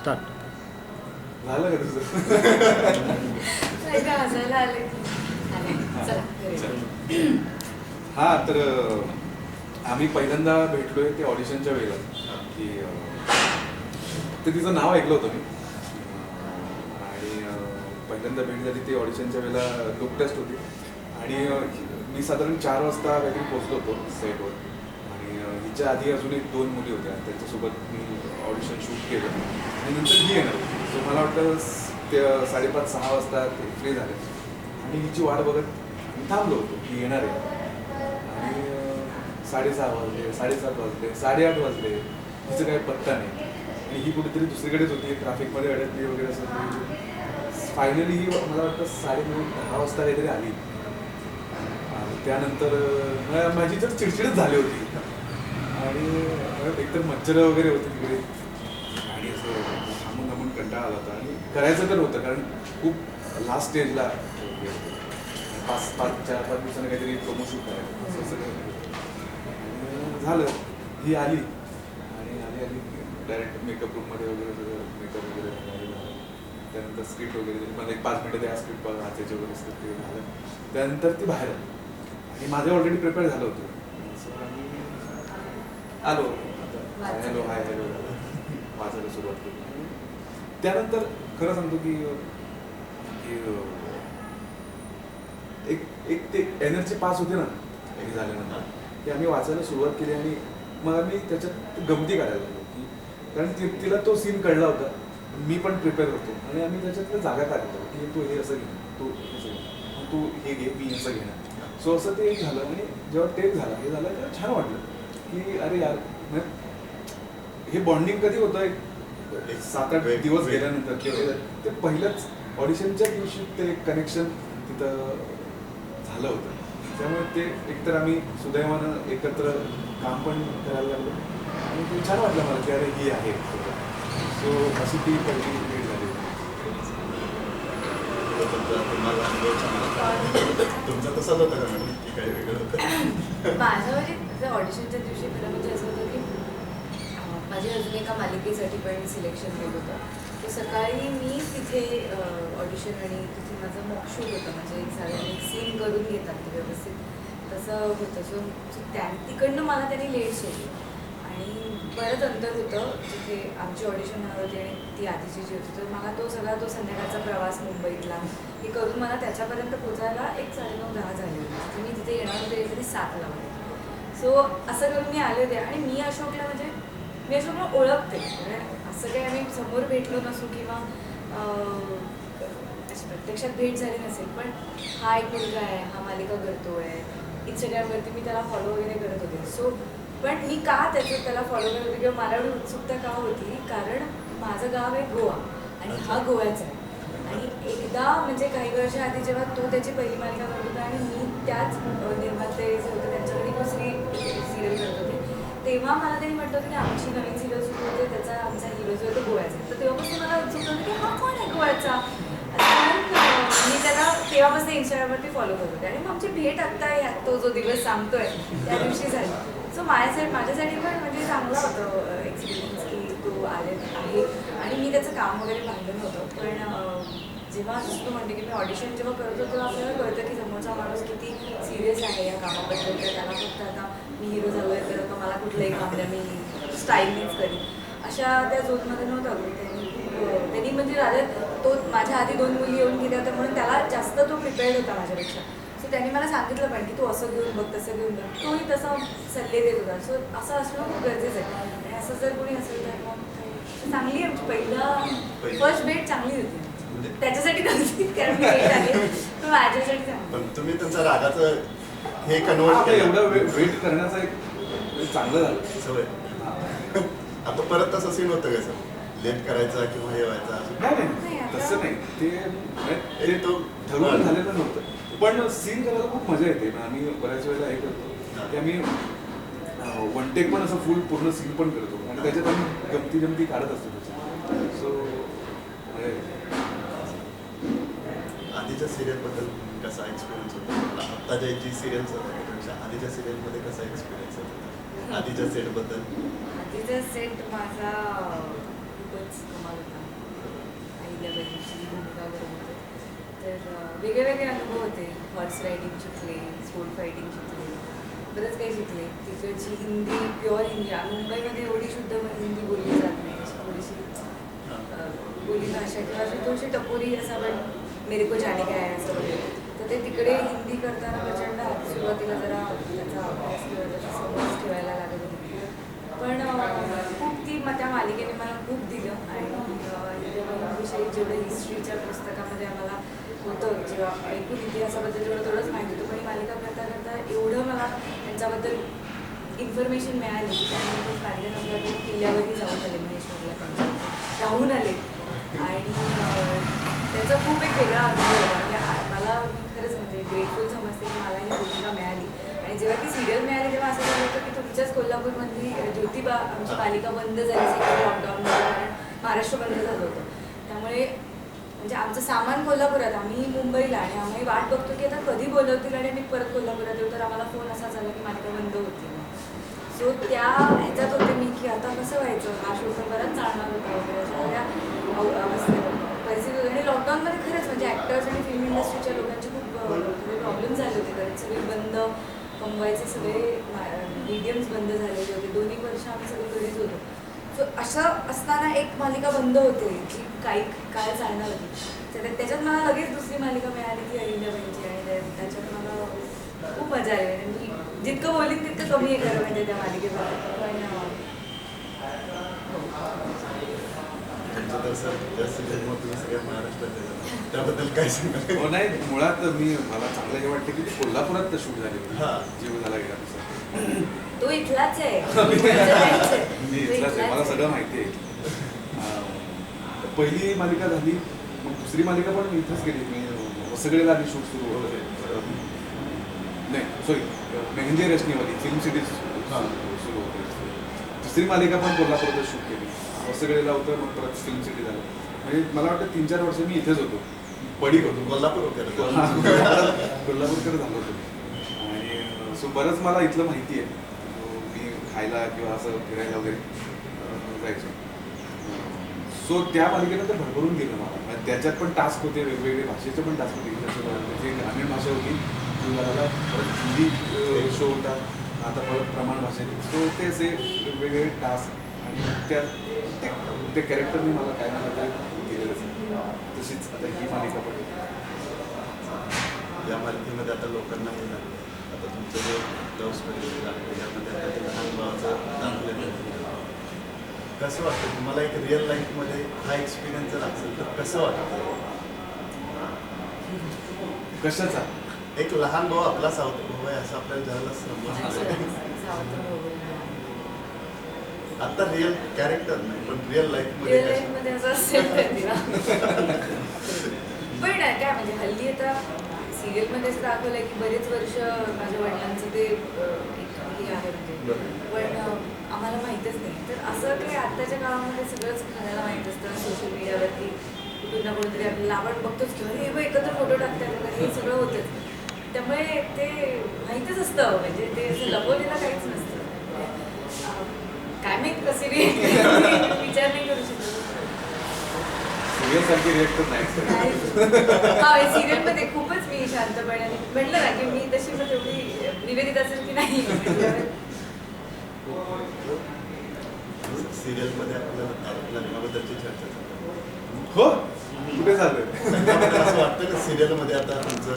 Start झालं का तुझं? हसायला आले चला. हा तर आम्ही पहिल्यांदा भेटलोय ते ऑडिशनच्या वेळेला. की ते तिचं नाव ऐकलं होतं मी. आणि पहिल्यांदा भेट झाली ती ऑडिशनच्या वेळेला लुक टेस्ट होती. आणि मी साधारण चार वाजता काहीतरी पोहोचलो होतो सेटवर आणि आधी अजून एक दोन मुली होत्या. त्यांच्यासोबत मी ऑडिशन शूट केलं. आणि नंतर ही येणार. सो मला वाटतं ते साडेपाच सहा वाजता ते फ्री झाले. आणि हिची वाट बघत मी थांबलो होतो की येणार आहे. आणि साडेसहा वाजले साडेसात वाजले साडेआठ वाजले. तिचं काही पत्ता नाही. आणि ही कुठेतरी दुसरीकडेच होती. ट्रॅफिकमध्ये अडकली वगैरे असं फायनली ही मला वाटतं साडे नऊ दहा वाजता काहीतरी आली. आणि त्यानंतर माझी तर चिडचिडच झाली होती. आणि एकतर मच्छर वगैरे होते तिकडे. आणि असं थांबून थांबून कंटाळा आला होता. आणि करायचं तर होतं कारण खूप लास्ट स्टेजला पाच पाच चार पाच दिवसांनी काहीतरी प्रोमो शूट करायचं. असं सगळं. आणि झालं. ही आली. आणि आली आली. डायरेक्ट मेकअप रूममध्ये वगैरे सगळं मेकअप वगैरे झालं. त्यानंतर स्क्रिप्ट वगैरे मला एक पाच मिनटं द्या स्क्रिप्ट बघा वाचायचे वगैरे स्क्रिप्ट ते झालं. त्यानंतर ती बाहेर आली. आणि माझं ऑलरेडी प्रिपेअर झालं होतं. आलो हॅलो हाय हॅलो. वाचायला सुरुवात केली. त्यानंतर खरं सांगतो की एक एक ते एनर्जी पास होते ना हे झाल्यानंतर. की आम्ही वाचायला सुरुवात केली आणि मग आम्ही त्याच्यात गमती काढायला लागलो की कारण ति तिला तो सीन कळला होता. मी पण प्रिपेअर होतो. आणि आम्ही त्याच्यातल्या जागा काढतो की तू हे असं घे तू असं घे तू हे घे मी असं घेणार. सो असं ते झालं आणि जेव्हा टेक झालं हे झालं तेव्हा छान वाटलं. की अरे यार हे बॉन्डिंग कधी होतं सात आठ दिवस गेल्यानंतर. किंवा ते पहिल्याच ऑडिशनच्या दिवशी ते कनेक्शन तिथं झालं होतं. त्यामुळे ते एकतर आम्ही सुदैवानं एकत्र काम पण करायला लागलो. आणि ते छान वाटलं मला की अरे ही आहे. सो अशी ती पहिली तुमचा तुम्हाला म्हणजे अनुभव का मॅडम? की काही वेगळं होतं? म्हणजे ऑडिशनच्या दिवशी खरं म्हणजे असं होतं की माझ्या अजून एका मालिकेसाठी पण सिलेक्शन केलं होतं. तर सकाळी मी तिथे ऑडिशन आणि तिथे माझं मॉकशूट होतं. म्हणजे एक साधारण एक सीन करून घेतात ते व्यवस्थित. तसं होतं. सो त्या तिकडनं मला त्यांनी लेट सोडली. आणि बरंच अंतर होतं जिथे आमची ऑडिशन होणार होती आणि ती आधीची जी होती. तर मला तो सगळा तो संध्याकाळचा प्रवास मुंबईतला हे करून मला त्याच्यापर्यंत पोचायला एक साडेनऊ दहा झाले होते. मी तिथे येणार होते तरी सातला वगैरे सो असं करून मी आले होते आणि मी अशोकला म्हणजे मी अशोकला ओळखते. म्हणजे असं काही आम्ही समोर भेटलो नसू किंवा प्रत्यक्षात भेट झाली नसेल पण हा एक मुलगा आहे हा मालिका करतो आहे इंस्टाग्रामवरती मी त्याला फॉलो वगैरे करत होते. सो पण मी का त्याचं त्याला फॉलो करत होते किंवा मला एवढी उत्सुकता का होती? कारण माझं गाव आहे गोवा आणि हा गोव्याचा आहे. आणि एकदा म्हणजे काही वर्षाआधी जेव्हा तो त्याची पहिली मालिका करत होता आणि मी त्याच निर्माते जे होते त्यांच्याकडे दुसरी सिरियल करत होते. तेव्हा मला त्यांनी म्हटलं होतं की आमची नवीन सिरियल सुरू होते त्याचा आमचा हिरो जो तो गोव्याचा. तर तेव्हापासून मला उत्सुकता होती की हा कोण आहे गोव्याचा? मी त्याला तेव्हापासून इंस्टाग्रामवरती फॉलो करत होते. आणि मग आमची भेट आत्ता तो जो दिवस सांगतोय त्या दिवशी झाली. सो माझ्यासाठी माझ्यासाठी पण म्हणजे चांगला होतं एक्सपिरियन्स की तो आले आहे. आणि मी त्याचं काम वगैरे पाहिलं होतं पण जेव्हा तू म्हणते की मी ऑडिशन जेव्हा करतो तेव्हा आपल्याला कळतं की समोरचा माणूस किती सिरियस आहे या कामाबद्दल. तर त्याला फक्त आता मी हिरो झालो आहे तर आता मला कुठलंही काम द्या मी स्टाईलनेच करीन. अशा त्या झोनमध्ये नव्हतं त्यांनी त्यांनी म्हणजे राजा तो माझ्या आधी दोन मुली येऊन गेल्या होत्या म्हणून त्याला जास्त तो प्रिपेअर्ड होता माझ्यापेक्षा. त्यांनी मला सांगितलं की तू असं घेऊन बघ तसं घेऊन बघ. तोही तसा सल्ले देत होता. सो असं असणं खूप गरजेचं आहे. आणि असं जर कोणी असेल तर मग ते- चांगली आमची. पहिला. फर्स्ट भेट चांगली होती. त्याच्यासाठी नव्हती कारण मी लेट आले पण माझ्यासाठी पण तुम्ही तुमचं रागाचं हे कन्वर्ट केलं. वेट करण्याचं एक चांगलं झालं. सवय. आता परत तसं सीन होतं का सर? लेट करायचा किंवा हे व्हायचा? असं? नाही. तसं नाही. ते ते तो ठरवून. झालेलं नव्हतं. पण सीन करायला खूप मजा येते. ना आम्ही बऱ्याच वेळेला हे करतो. की आम्ही वन टेक पण असं फुल पूर्ण सीन पण करतो. आणि त्याच्यात आम्ही गमती जमती काढत असतो त्याच्यात सो आधीच्या सिरियलबद्दल कसा एक्सपिरियन्स होता? मला आता जे जी सिरियल्स होत्या त्यापेक्षा आधीच्या सिरियलमध्ये कसा एक्सपिरियन्स होता? आधीच्या सेटबद्दल आधीचा सेट माझा खूपच कमाल होता. आपल्या बहिणीची भूमिका होते तर वेगळे वेगळे अनुभव होते. हॉर्स रायडिंग शिकले स्पोर्ट फायटिंग शिकले बरंच काही शिकले. तिकडची हिंदी प्युअर हिंदी मुंबईमध्ये एवढी शुद्ध हिंदी बोलली जात नाही. अशी थोडीशी बोली भाषा किंवा अशी थोडीशी टपोरी असं पण मेरे को जाने काय असं तर ते तिकडे हिंदी करताना प्रचंड सुरुवातीला जरा त्याचा जेवढं पुस्तकामध्ये आम्हाला होतं जेव्हा ऐकून इतिहासाबद्दल जेवढं थोडंच माहिती होतं पण ही मालिका करता करता एवढं मला त्यांच्याबद्दल इन्फॉर्मेशन मिळाली की त्यानंतर मालिका संपल्यावर किल्ल्यावरही जाऊन आले महेश्वरला राहून आले. आणि त्याचा खूप एक वेगळा अनुभव होता. म्हणजे मला खरंच म्हणजे ग्रेटफुल समजते की मला ही भूमिका मिळाली. आणि जेव्हा ती सिरियल मिळाली तेव्हा असं झालं होतं की तुमच्याच कोल्हापूरमधली ज्योतिबा आमची पालिका बंद झाली सेकंड लॉकडाऊनमध्ये कारण महाराष्ट्र बंद झालं होतं. त्यामुळे म्हणजे आमचं सामान कोल्हापुरात आम्ही मुंबईला आणि आम्ही वाट बघतो की आता कधी बोलवतील आणि आम्ही परत कोल्हापुरात येऊ तर आम्हाला फोन असा झाला की मालिका बंद होती सो त्या ह्याच्यात होते मी की आता कसं व्हायचं? हा शो पण बराच चालणार होता वगैरे. अशा अवस्थेत परिस्थिती आणि लॉकडाऊनमध्ये खरंच म्हणजे ॲक्टर्स आणि फिल्म इंडस्ट्रीच्या लोकांचे खूप प्रॉब्लेम म्हणजे झाले होते. कारण सगळे बंद कमवायचे सगळे मीडियम्स बंद झालेले होते. दोन्ही वर्ष आम्ही सगळे घरीच होतो. सो असं असताना एक मालिका बंद होते जी काही काळ चालणार होती तर त्याच्यात मला लगेच दुसरी मालिका मिळाली ती अहिल्याबाईंची आणि त्या- त्याच्यात मला खूप मजा आली. आणि मी जितकं बोलीन तितकं कमी आहे खरं म्हणजे त्या मालिकेबद्दल पण तुमचं तर सर जास्त जन्म तुम्ही सगळ्या महाराष्ट्रात आहे. त्याबद्दल काय हो नाही मुळात मी मला चांगलं हे वाटतं की ती कोल्हापुरात शूट झाली हा. होती. जीव झाला गेला तसा तो इथलाच आहे. मी इथलाच आहे. मला सगळं. माहिती आहे. पहिली मालिका झाली मग दुसरी मालिका पण मी इथंच केली. मी सगळेला आधी शूट सुरू होते नाही sorry Mehndi Rachnewali film cities हां. सुरू होते. दुसरी मालिका पण कोल्हापुरात शूट केली. सगळेला होतं मग परत फिल्म सिटी झालं. म्हणजे मला वाटतं तीन चार वर्ष मी इथेच होतो. पडीक होतो. कोल्हापूर वगैरे. कोल्हापूर कोल्हापूरकर झालो होतो. आणि सो बरंच मला इथलं माहिती आहे. खायला किंवा असं फिरायला वगैरे जायचं. सो त्या मालिकेनंतर भरभरून गेलं मला. त्याच्यात पण टास्क होते वेगवेगळे भाषेचे पण टास्क होते. त्याची ग्रामीण भाषा होती मला परत हिंदी शो होता. आता परत प्रमाण भाषेत सो ते असे वेगवेगळे टास्क आणि त्या ते- ते कॅरेक्टरने मला काय मला काय केलेलं आहे. तशीच आता ही मालिका पण. या मालिकेमध्ये आता लोकांना हे आता तुमचं जे लव्ह स्टोरी दाखवली यामध्ये आता ते लहान भावाचं दाखवलेलं आहे. कसं वाटतं तुम्हाला एक रिअल लाईफमध्ये हा एक्सपिरियन्स जर असेल तर कसं वाटतं कशाचा एक लहान भाऊ आपला सावत्र भाऊ आहे असं आपल्याला सावत्र भाऊ. आता रिअल कॅरेक्टर नाही पण रिअल लाईफ रिअलमध्ये लाईफ कसं? मध्ये असं असेल तर दिवा. पण काय म्हणजे हल्ली आता सिरियलमध्ये असं दाखवलंय की बरेच वर्ष माझ्या वडिलांचं ते एक हे आहे म्हणजे. पण आम्हाला माहीतच नाही. तर असं काही आत्ताच्या काळामध्ये सगळंच खाण्याला माहीत असतं सोशल मीडियावरती कुठून ना कुठेतरी आपल्याला आपण बघतोच की हे बघ, एकत्र फोटो टाकतात हे सगळं होतंच. त्यामुळे ते माहीतच असतं म्हणजे ते असं लपवलेलं काहीच नसतं. काय माहीत कसे विचार नाही करू शकत. सिरियल सारखी रिएक्ट नाही. हा सिरियलमध्ये खूपच मी शांतपणे म्हटलं ना की मी तशी मग तेवढी निवेदित असेल की नाही. सिरियलमध्ये आपल्याला लग्नाबद्दलची चर्चा चालू आहे. हो? कुठे झालं वाटतं का सिरियलमध्ये आता तुमचं